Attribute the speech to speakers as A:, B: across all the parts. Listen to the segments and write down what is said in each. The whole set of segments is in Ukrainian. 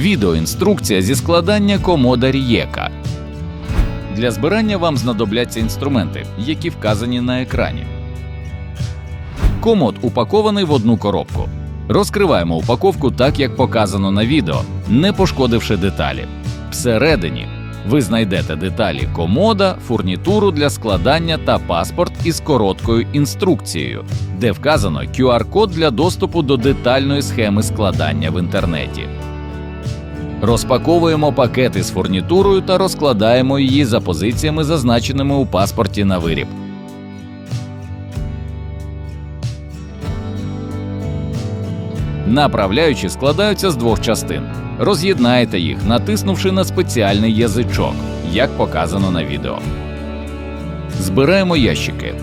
A: Відеоінструкція зі складання комода Рієка. Для збирання вам знадобляться інструменти, які вказані на екрані. Комод упакований в одну коробку. Розкриваємо упаковку так, як показано на відео, не пошкодивши деталі. Всередині ви знайдете деталі комода, фурнітуру для складання та паспорт із короткою інструкцією, де вказано QR-код для доступу до детальної схеми складання в інтернеті. Розпаковуємо пакети з фурнітурою та розкладаємо її за позиціями, зазначеними у паспорті на виріб. Направляючі складаються з двох частин. Роз'єднаєте їх, натиснувши на спеціальний язичок, як показано на відео. Збираємо ящики.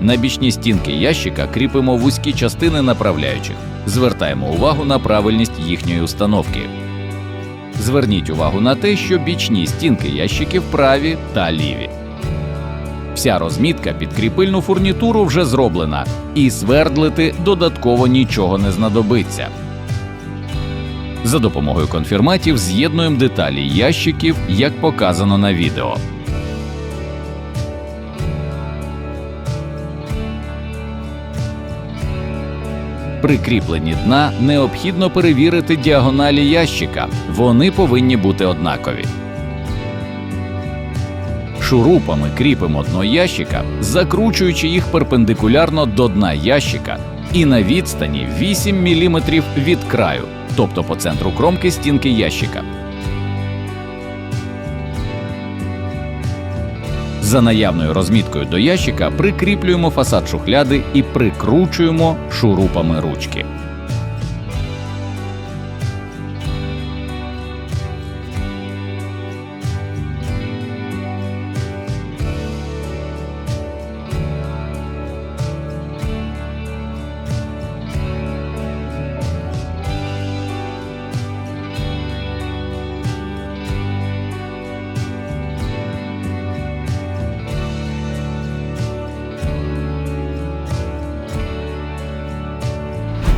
A: На бічні стінки ящика кріпимо вузькі частини направляючих. Звертаємо увагу на правильність їхньої установки. Зверніть увагу на те, що бічні стінки ящиків праві та ліві. Вся розмітка під кріпильну фурнітуру вже зроблена, і свердлити додатково нічого не знадобиться. За допомогою конфірматів з'єднуємо деталі ящиків, як показано на відео. При кріпленні дна необхідно перевірити діагоналі ящика. Вони повинні бути однакові. Шурупами кріпимо дно ящика, закручуючи їх перпендикулярно до дна ящика і на відстані 8 мм від краю, тобто по центру кромки стінки ящика. За наявною розміткою до ящика прикріплюємо фасад шухляди і прикручуємо шурупами ручки.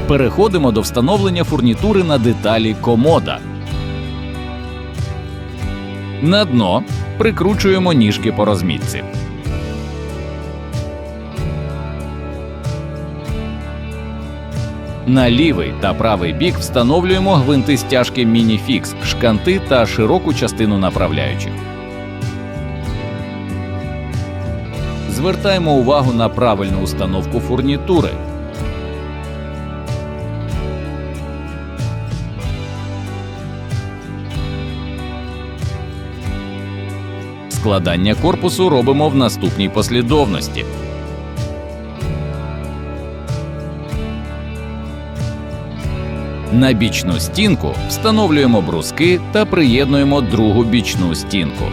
A: Переходимо до встановлення фурнітури на деталі комода. На дно прикручуємо ніжки по розмітці. На лівий та правий бік встановлюємо гвинти стяжки мініфікс, шканти та широку частину направляючих. Звертаємо увагу на правильну установку фурнітури. Складання корпусу робимо в наступній послідовності. На бічну стінку встановлюємо бруски та приєднуємо другу бічну стінку.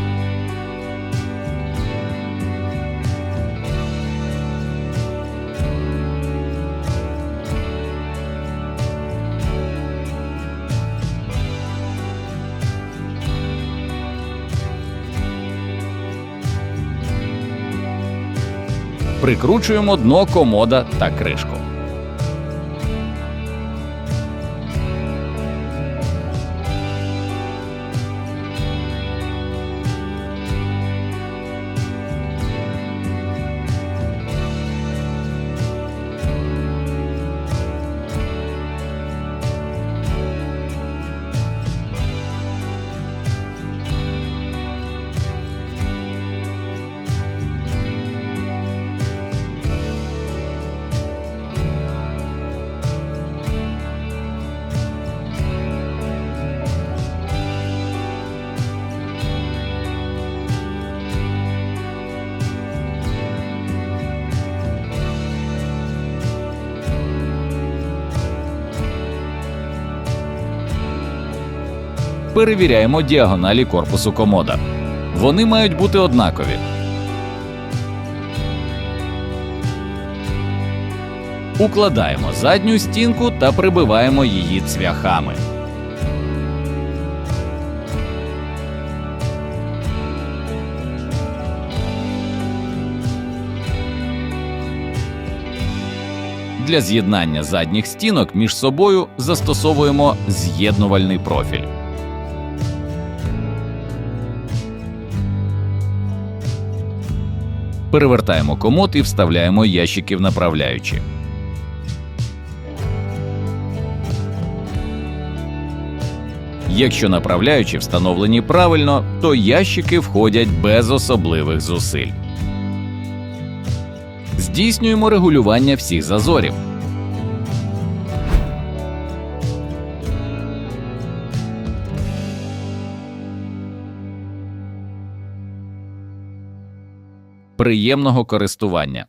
A: Прикручуємо дно комода та кришку. Перевіряємо діагоналі корпусу комода. Вони мають бути однакові. Укладаємо задню стінку та прибиваємо її цвяхами. Для з'єднання задніх стінок між собою застосовуємо з'єднувальний профіль. Перевертаємо комод і вставляємо ящики в направляючі. Якщо направляючі встановлені правильно, то ящики входять без особливих зусиль. Здійснюємо регулювання всіх зазорів. Приємного користування.